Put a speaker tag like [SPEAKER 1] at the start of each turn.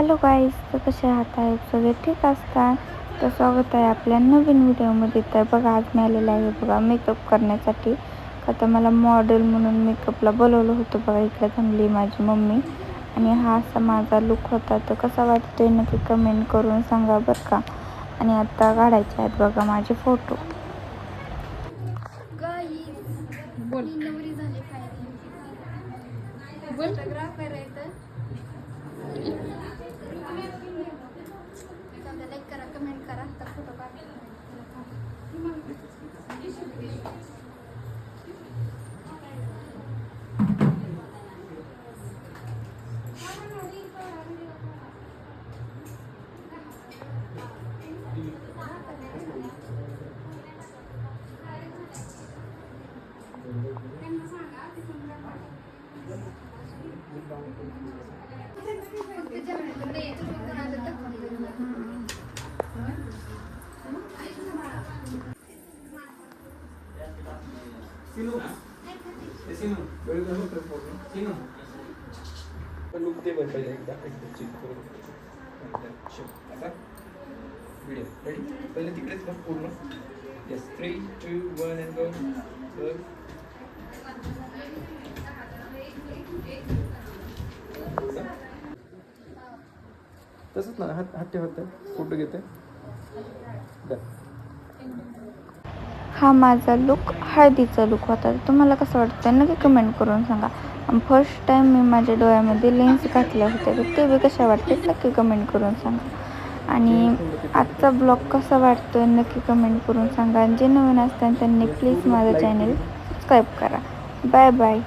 [SPEAKER 1] Hello guys तर कसे आहात? आहेत सगळे ठीक असतात? तर स्वागत आहे आपल्या नवीन व्हिडिओमध्ये. तर बघा आज मी आलेलं आहे बघा मेकअप करण्यासाठी. का तर मला मॉडेल म्हणून मेकअपला बोलवलं होतं बघा इकडे थांबली माझी मम्मी. आणि हा असा माझा लुक होता. तर कसा वाटतोय नक्की कमेंट करून सांगा बरं का? आणि आता काढायचे आहेत बघा माझे फोटो
[SPEAKER 2] बोल बोल
[SPEAKER 3] फोटोग्राफर आहे तर लाईक करा तर फोटो काढा फक्त ते येतं फक्त कोणाला दाखवलं.
[SPEAKER 4] लुक दे बरं पहिले एकदा एकदा चेक करून व्हिडिओ रेडी पहिले तिकडेच बघ पूर्ण yes three two one and go बघ तसंच ना हात हात ठेवत फोटो घेते Done.
[SPEAKER 1] हा माझा लुक हळदीचा लुक होता. तुम्हाला कसं वाटतं? नक्की कमेंट करून सांगा. फर्स्ट टाईम मी माझ्या डोळ्यामध्ये लेन्स घातल्या होत्या. तर ते बी कशा वाटतात? नक्की कमेंट करून सांगा. आणि आजचा ब्लॉग कसा वाटतो नक्की कमेंट करून सांगा. आणि जे नवीन असतात त्यांनी प्लीज माझं चॅनल सबस्क्राईब करा. Bye bye